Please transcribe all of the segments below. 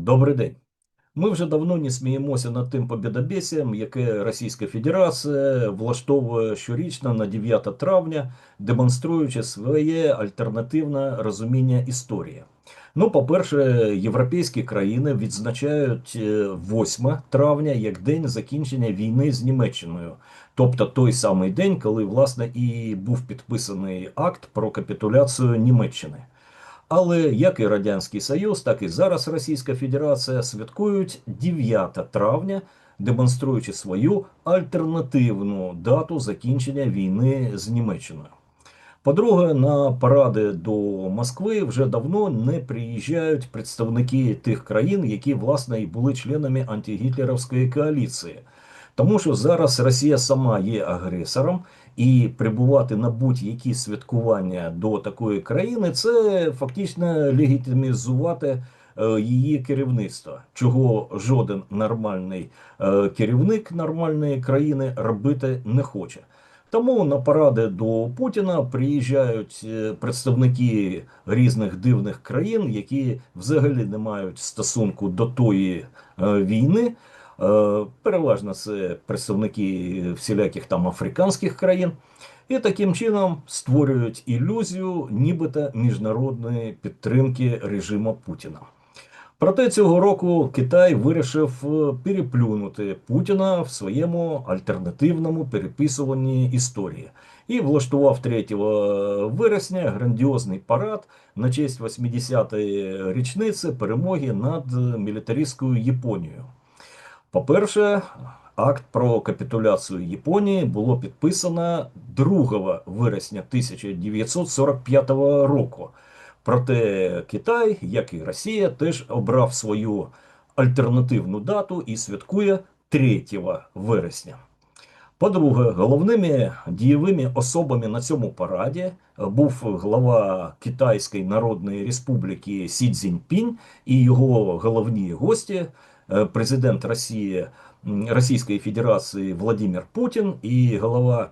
Добрий день. Ми вже давно не сміємося над тим побєдобєсієм, яке Російська Федерація влаштовує щорічно на 9 травня, демонструючи своє альтернативне розуміння історії. Ну, по-перше, європейські країни відзначають е, 8 травня як день закінчення війни з Німеччиною, тобто той самий день, коли власне і був підписаний акт про капітуляцію Німеччини. Але як і Радянський Союз, так і зараз Російська Федерація святкують 9 травня, демонструючи свою альтернативну дату закінчення війни з Німеччиною. По-друге, на паради до Москви вже давно не приїжджають представники тих країн, які власне і були членами антигітлерівської коаліції. Тому що зараз Росія сама є агресором, і прибувати на будь-які святкування до такої країни це фактично легітимізувати е, її керівництво, чого жоден нормальний е, керівник нормальної країни робити не хоче. Тому на паради до Путіна приїжджають е, представники різних дивних країн, які взагалі не мають стосунку до тої війни. Е, Переважно це представники всіляких там африканських країн, і таким чином створюють ілюзію, нібито міжнародної підтримки режиму Путіна. Проте цього року Китай вирішив е, переплюнути Путіна в своєму альтернативному переписуванні історії і влаштував 3 вересня грандіозний парад на честь 80-ї річниці перемоги над мілітаристською Японією. По-перше, акт про капітуляцію Японії було підписано 2 вересня 1945 року. Проте Китай, як і Росія, теж обрав свою альтернативну дату і святкує 3 вересня. По-друге, головними дієвими особами на цьому параді був глава Китайської Народної Республіки Сі Цзіньпінь і його головні гості, президент Росії, Російської Федерації Владимир Путін і голова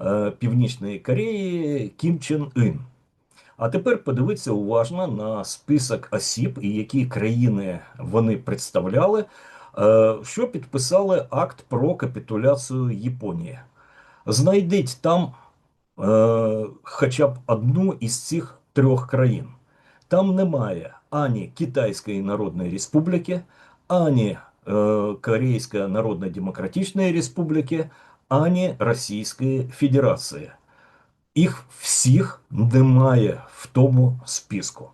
е, Північної Кореї Кім Чен Ін. А тепер подивіться уважно на список осіб і які країни вони представляли, е, що підписали акт про капітуляцію Японії. Знайдіть там е, хоча б одну із цих трьох країн. Там немає ані Китайської Народної Республіки, ані е, Корейської Народно-Демократичної Республіки, ані Російської Федерації. Їх всіх немає в тому списку.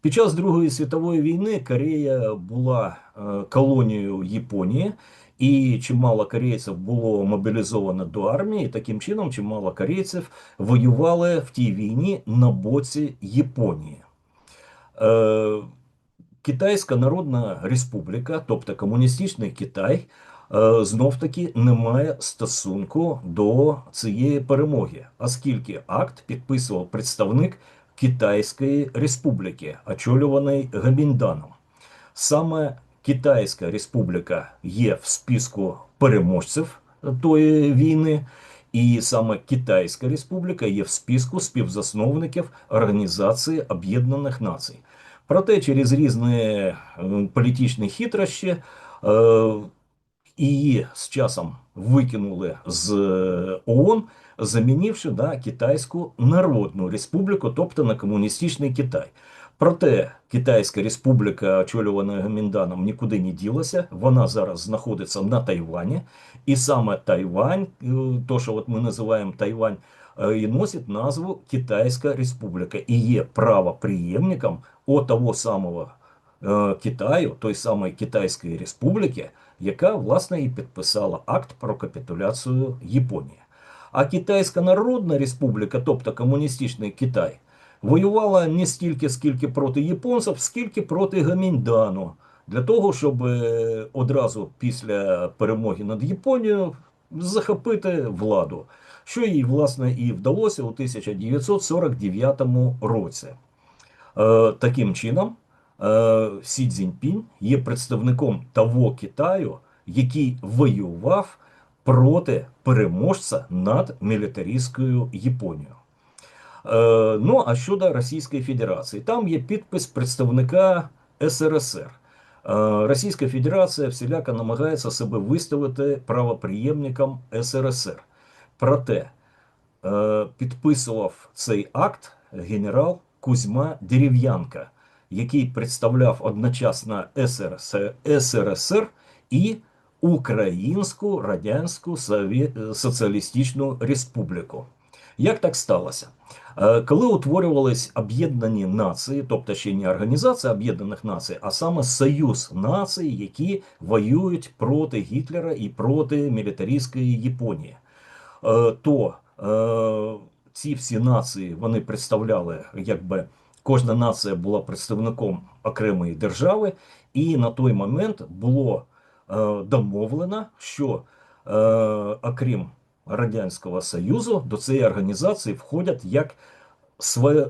Під час Другої світової війни Корея була е, колонією Японії, і чимало корейців було мобілізовано до армії. І таким чином, чимало корейців воювали в тій війні на боці Японії. Е, Китайська Народна Республіка, тобто комуністичний Китай, е, знов таки не має стосунку до цієї перемоги, оскільки акт підписував представник Китайської Республіки, очолюваний Гамінданом. Саме Китайська Республіка є в списку переможців тої війни, і саме Китайська Республіка є в списку співзасновників Організації Об'єднаних Націй. Проте через різні е, політичні хитрощі е, її з часом викинули з е, ООН, замінивши на Китайську Народну Республіку, тобто на комуністичний Китай. Проте Китайська Республіка, очолювана Гамінданом, нікуди не ділася. Вона зараз знаходиться на Тайвані, і саме Тайвань, е, то що от ми називаємо Тайвань, е, і носить назву Китайська Республіка і є правоприємником от того самого е, Китаю, той самої Китайської Республіки, яка власне і підписала акт про капітуляцію Японії. А Китайська Народна Республіка, тобто комуністичний Китай, воювала не стільки, скільки проти японців, скільки проти Гаміндану, для того, щоб е, одразу після перемоги над Японією захопити владу, що їй власне і вдалося у 1949 році. Е, Таким чином, е, Сі Цзіньпінь є представником того Китаю, який воював проти переможця над мілітаристською Японією. Е, Ну, а щодо Російської Федерації, там є підпис представника СРСР. Російська Федерація всіляко намагається себе виставити правоприємником СРСР. Проте е, підписував цей акт генерал Кузьма Дерев'янка, який представляв одночасно СРСР і Українську Радянську Соціалістичну Республіку. Як так сталося? Е, Коли утворювались об'єднані нації, тобто ще не Організація Об'єднаних Націй, а саме Союз націй, які воюють проти Гітлера і проти мілітаристської Японії, е, то е, ці всі нації вони представляли, якби кожна нація була представником окремої держави, і на той момент було домовлено, що окрім Радянського Союзу до цієї організації входять як свої, е,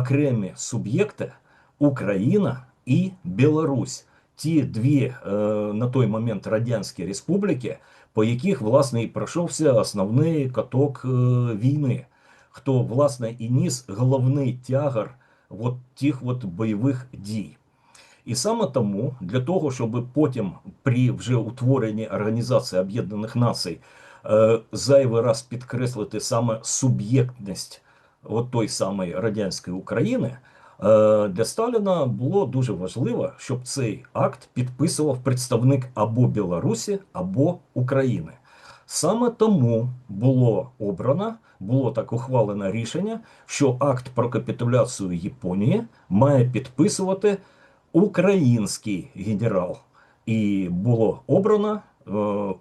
окремі суб'єкти Україна і Білорусь. Ті дві е, на той момент радянські республіки, по яких власне і пройшовся основний каток е, війни, хто власне і ніс головний тягар от тих от бойових дій. І саме тому, для того, щоб потім при вже утворенні Організації Об'єднаних Націй зайвий раз підкреслити саме суб'єктність от той самої радянської України, е, для Сталіна було дуже важливо, щоб цей акт підписував представник або Білорусі, або України. Саме тому було обрано, було так ухвалено рішення, що акт про капітуляцію Японії має підписувати український генерал, і було обрано е,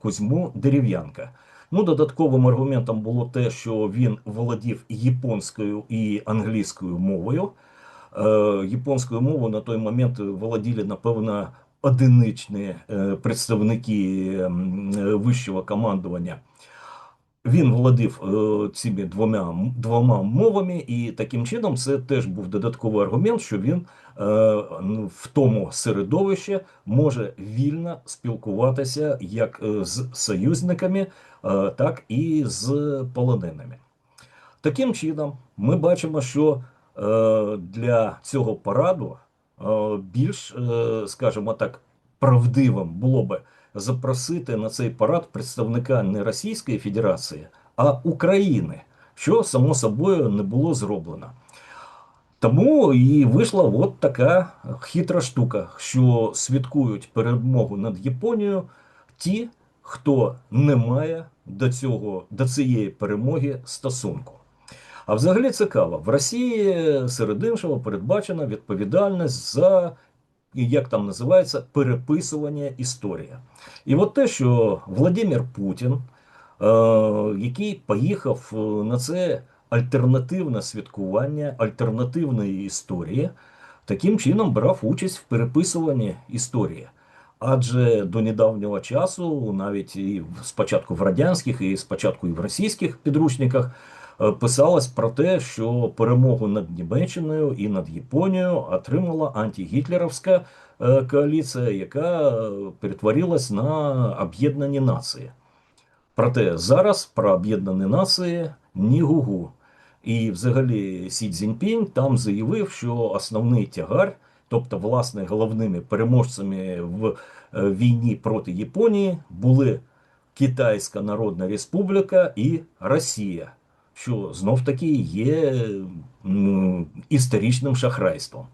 Кузьму Дерев'янка. Ну, додатковим аргументом було те, що він володів японською і англійською мовою. Е, японською мовою на той момент володіли, напевно, одиничні е, представники е, вищого командування. Він володів е, цими двома, двома мовами, і таким чином це теж був додатковий аргумент, що він е, ну, в тому середовищі може вільно спілкуватися як е, з союзниками, е, так і з полоненими. Таким чином, ми бачимо, що е, для цього параду е, більш, е, скажімо так, правдивим було би запросити на цей парад представника не Російської Федерації, а України, що само собою не було зроблено. Тому і вийшла от така хитра штука, що святкують перемогу над Японією ті, хто не має до цього до цієї перемоги стосунку. А взагалі цікаво, в Росії серед іншого передбачена відповідальність за, як там називається, переписування історії. І от те, що Владимир Путін, е, який поїхав е, на це альтернативне святкування альтернативної історії, таким чином брав участь в переписуванні історії. Адже до недавнього часу, навіть і спочатку в радянських, і спочатку і в російських підручниках, писалось про те, що перемогу над Німеччиною і над Японією отримала антигітлерівська е, коаліція, яка е, перетворилась на об'єднані нації. Проте зараз про об'єднані нації ні гугу. І взагалі Сі Цзіньпінь там заявив, що основний тягар, тобто, власне, головними переможцями в е, війні проти Японії, були Китайська Народна Республіка і Росія, що знов таки є історичним шахрайством.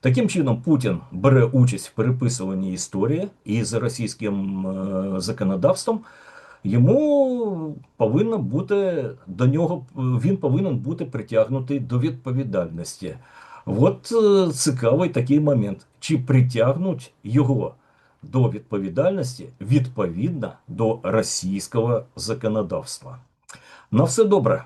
Таким чином, Путін бере участь в переписуванні історії і за російським е, законодавством йому повинно бути до нього, він повинен бути притягнутий до відповідальності. От е, цікавий такий момент. Чи притягнуть його до відповідальності відповідно до російського законодавства? На все добре.